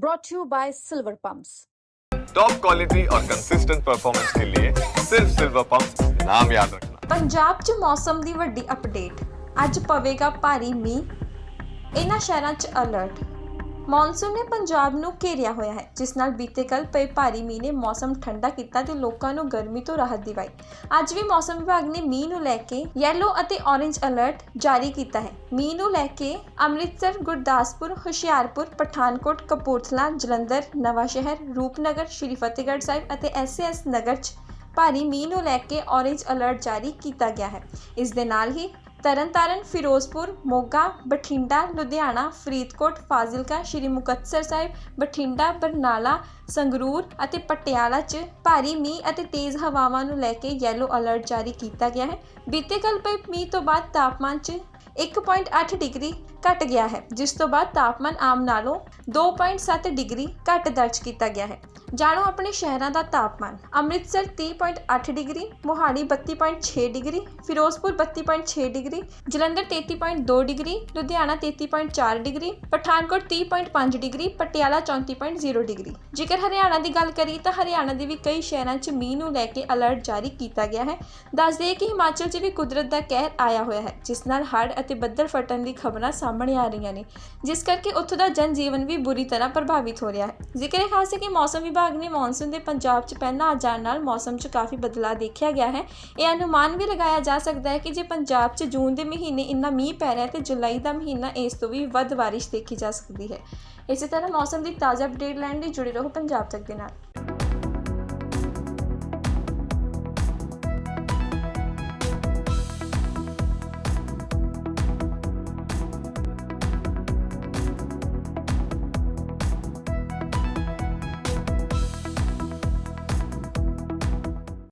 brought to you by Silver Pumps. Top quality और consistent performance के लिए सिर्फ सिल्वर पंप नाम याद रखना ਪੰਜਾਬ 'ਚ ਮੌਸਮ ਦੀ ਵੱਡੀ ਅਪਡੇਟ ਅੱਜ ਪਵੇਗਾ ਭਾਰੀ ਮੀਂਹ ਇਹਨਾਂ ਸ਼ਹਿਰਾਂ 'ਚ ਅਲਰਟ ਮੌਨਸੂਨ ਨੇ ਪੰਜਾਬ ਨੂੰ ਘੇਰਿਆ ਹੋਇਆ ਹੈ, ਜਿਸ ਨਾਲ ਬੀਤੇ ਕੱਲ ਪਏ ਭਾਰੀ ਮੀਂਹ ਨੇ ਮੌਸਮ ਠੰਡਾ ਕੀਤਾ ਤੇ ਲੋਕਾਂ ਨੂੰ ਗਰਮੀ ਤੋਂ ਰਾਹਤ ਦਿਵਾਈ। ਅੱਜ ਵੀ ਮੌਸਮ ਵਿਭਾਗ ਨੇ ਮੀਂਹ ਨੂੰ ਲੈ ਕੇ ਯੈਲੋ ਅਤੇ ਔਰੇਂਜ ਅਲਰਟ ਜਾਰੀ ਕੀਤਾ ਹੈ। ਮੀਂਹ ਨੂੰ ਲੈ ਕੇ ਅੰਮ੍ਰਿਤਸਰ, ਗੁਰਦਾਸਪੁਰ, ਹੁਸ਼ਿਆਰਪੁਰ, ਪਠਾਨਕੋਟ, ਕਪੂਰਥਲਾ, ਜਲੰਧਰ ਨਵਾਂ ਸ਼ਹਿਰ ਰੂਪਨਗਰ, ਸ਼੍ਰੀ ਫਤਿਹਗੜ੍ਹ ਸਾਹਿਬ ਅਤੇ ਐਸਐਸ ਨਗਰ 'ਚ ਭਾਰੀ ਮੀਂਹ ਨੂੰ ਲੈ ਕੇ ਔਰੇਂਜ ਅਲਰਟ ਜਾਰੀ ਕੀਤਾ ਗਿਆ ਹੈ। ਇਸ ਦੇ ਨਾਲ ਹੀ ਤਰਨਤਾਰਨ, ਫਿਰੋਜ਼ਪੁਰ, ਮੋਗਾ, ਬਠਿੰਡਾ, ਲੁਧਿਆਣਾ, ਫਰੀਦਕੋਟ, ਫਾਜ਼ਿਲਕਾ, ਸ਼੍ਰੀ ਮੁਕਤਸਰ ਸਾਹਿਬ, ਬਠਿੰਡਾ, ਬਰਨਾਲਾ, ਸੰਗਰੂਰ ਅਤੇ ਪਟਿਆਲਾ 'ਚ ਭਾਰੀ ਮੀਂਹ ਅਤੇ ਤੇਜ਼ ਹਵਾਵਾਂ ਨੂੰ ਲੈ ਕੇ ਯੈਲੋ ਅਲਰਟ ਜਾਰੀ ਕੀਤਾ ਗਿਆ ਹੈ। ਬੀਤੇ ਕੱਲ ਪਏ ਮੀਂਹ ਤੋਂ ਬਾਅਦ ਤਾਪਮਾਨ 'ਚ 1.8 ਡਿਗਰੀ ਘਟ ਗਿਆ ਹੈ, ਜਿਸ ਤੋਂ ਬਾਅਦ ਤਾਪਮਾਨ ਆਮ ਨਾਲੋਂ 2.7 ਡਿਗਰੀ ਘੱਟ ਦਰਜ ਕੀਤਾ ਗਿਆ ਹੈ। ਜਾਣੋ ਆਪਣੇ ਸ਼ਹਿਰਾਂ ਦਾ ਤਾਪਮਾਨ। Amritsar 30.8 degree, Mohali 32.6 degree, Firozpur 32.6 degree, Jalandhar 33.2 degree, Ludhiana 33.4 degree, Pathankot 30.5 degree, Patiala 34.0 degree. ਜੇਕਰ ਹਰਿਆਣਾ ਦੀ ਗੱਲ ਕਰੀ ਤਾਂ ਹਰਿਆਣਾ ਦੇ ਵੀ ਕਈ ਸ਼ਹਿਰਾਂ 'ਚ ਮੀਂਹ ਨੂੰ ਲੈ ਕੇ ਅਲਰਟ ਜਾਰੀ ਕੀਤਾ ਗਿਆ ਹੈ। ਦੱਸ ਦਈਏ ਕਿ ਹਿਮਾਚਲ 'ਚ ਵੀ ਕੁਦਰਤ ਦਾ ਕਹਿਰ ਆਇਆ ਹੋਇਆ ਹੈ, ਜਿਸ ਨਾਲ ਹੜ੍ਹ ਅਤੇ ਬੱਦਲ ਫਟਣ ਦੀ ਖਬਰਾਂ ਸਾਹਮਣੇ ਆ ਰਹੀਆਂ ਨੇ, ਜਿਸ ਕਰਕੇ ਉੱਥੋਂ ਦਾ ਜਨ ਜੀਵਨ ਵੀ ਬੁਰੀ ਤਰ੍ਹਾਂ ਪ੍ਰਭਾਵਿਤ ਹੋ ਰਿਹਾ ਹੈ। ਜ਼ਿਕਰ ਖਾਸ ਹੈ ਕਿ ਮੌਸਮ ਵਿਭਾਗ ਨੇ ਮੌਨਸੂਨ ਦੇ ਪੰਜਾਬ 'ਚ ਪਹਿਲਾਂ ਆ ਜਾਣ ਨਾਲ ਮੌਸਮ 'ਚ ਕਾਫੀ ਬਦਲਾਅ ਦੇਖਿਆ ਗਿਆ ਹੈ। ਇਹ ਅਨੁਮਾਨ ਵੀ ਲਗਾਇਆ ਜਾ ਸਕਦਾ ਹੈ ਕਿ ਜੇ ਪੰਜਾਬ 'ਚ ਜੂਨ ਦੇ ਮਹੀਨੇ ਇੰਨਾ ਮੀਂਹ ਪੈ ਰਿਹਾ ਹੈ, ਤੇ ਜੁਲਾਈ ਦਾ ਮਹੀਨਾ ਇਸ ਤੋਂ ਵੀ ਵੱਧ ਬਾਰਿਸ਼ ਦੇਖੀ ਜਾ ਸਕਦੀ ਹੈ। ਇਸੇ ਤਰ੍ਹਾਂ ਮੌਸਮ ਦੀ ਤਾਜ਼ਾ ਅਪਡੇਟ ਲੈਣ ਲਈ ਜੁੜੇ ਰਹੋ ਪੰਜਾਬ ਤੱਕ ਦੇ ਨਾਲ।